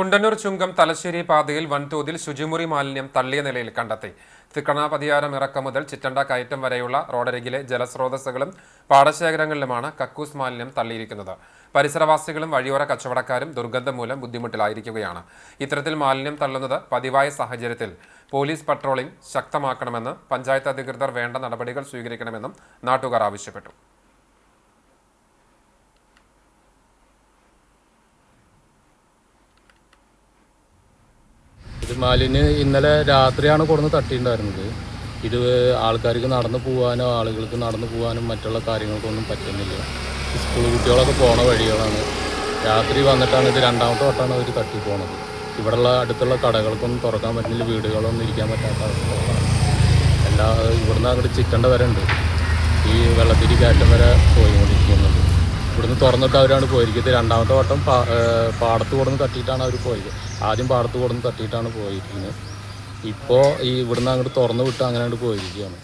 കുണ്ടന്നൂർ ചുങ്കം തലശ്ശേരി പാതയിൽ വൻതോതിൽ ശുചിമുറി മാലിന്യം തള്ളിയ നിലയിൽ കണ്ടെത്തി. തിക്കണ പതിയാരം ഇറക്കം മുതൽ ചിറ്റണ്ട കയറ്റം വരെയുള്ള റോഡരികിലെ ജലസ്രോതസ്സുകളും പാടശേഖരങ്ങളിലുമാണ് കക്കൂസ് മാലിന്യം തള്ളിയിരിക്കുന്നത്. പരിസരവാസികളും വഴിയോര കച്ചവടക്കാരും ദുർഗന്ധം മൂലം ബുദ്ധിമുട്ടിലായിരിക്കുകയാണ്. ഇത്തരത്തിൽ മാലിന്യം തള്ളുന്നത് പതിവായ സാഹചര്യത്തിൽ പോലീസ് പട്രോളിംഗ് ശക്തമാക്കണമെന്ന് പഞ്ചായത്ത് അധികൃതർ വേണ്ട നടപടികൾ സ്വീകരിക്കണമെന്നും നാട്ടുകാർ ആവശ്യപ്പെട്ടു. ഇത് ഇന്നലെ രാത്രിയാണ് കൊടുന്ന് തട്ടിയിട്ടുണ്ടായിരുന്നത്. ഇത് ആൾക്കാർക്ക് നടന്നു പോകാനോ ആളുകൾക്ക് നടന്നു പോകാനും മറ്റുള്ള കാര്യങ്ങൾക്കൊന്നും പറ്റുന്നില്ല. സ്കൂൾ കുട്ടികളൊക്കെ പോണ വഴികളാണ്. രാത്രി വന്നിട്ടാണ് ഇത് രണ്ടാമത്തെ വട്ടമാണ് അവർ തട്ടി പോണത് ഇവിടെയുള്ള അടുത്തുള്ള കടകൾക്കൊന്നും തുറക്കാൻ പറ്റുന്നില്ല വീടുകളൊന്നും ഇരിക്കാൻ പറ്റാത്ത അവസ്ഥകളാണ് എല്ലാ ഇവിടുന്ന് അങ്ങോട്ട് ചിറ്റണ്ട വരെ ഉണ്ട് ഈ വെള്ളത്തിരി കയറ്റം വരെ പോയിക്കൊണ്ടിരിക്കുന്നുണ്ട് ഇവിടുന്ന് തുറന്നിട്ട് അവരാണ് പോയിരിക്കുന്നത്. രണ്ടാമത്തെ വട്ടം പാടത്ത് കൊടുന്ന് തട്ടിയിട്ടാണ് അവർ പോയത്. ആദ്യം പാടത്ത് കൊടുന്ന് തട്ടിയിട്ടാണ് പോയിരിക്കുന്നത് ഇപ്പോൾ ഈ ഇവിടുന്ന് അങ്ങോട്ട് തുറന്നു വിട്ട് അങ്ങനെ അങ്ങോട്ട് പോയിരിക്കുകയാണ്.